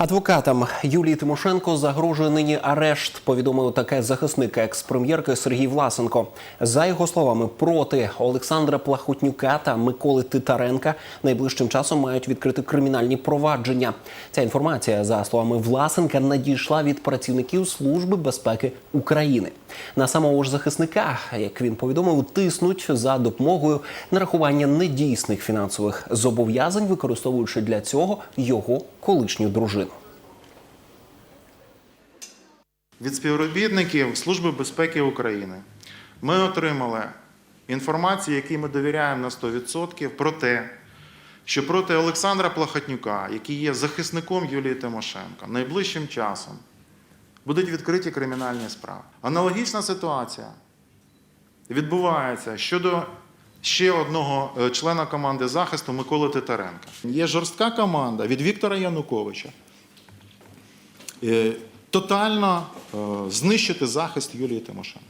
Адвокатам Юлії Тимошенко загрожує нині арешт. Повідомив таке захисник екс-прем'єрки Сергій Власенко. За його словами, проти Олександра Плахотнюка та Миколи Титаренка найближчим часом мають відкрити кримінальні провадження. Ця інформація, за словами Власенка, надійшла від працівників Служби безпеки України. На самого ж захисника, як він повідомив, тиснуть за допомогою нарахування недійсних фінансових зобов'язань, використовуючи для цього його колишню дружину. Від співробітників Служби безпеки України ми отримали інформацію, якій ми довіряємо на 100% про те, що проти Олександра Плахотнюка, який є захисником Юлії Тимошенко, найближчим часом будуть відкриті кримінальні справи. Аналогічна ситуація відбувається щодо ще одного е, члена команди захисту Миколи Титаренка. Є жорстка команда від Віктора Януковича е, тотально е, знищити захист Юлії Тимошенко.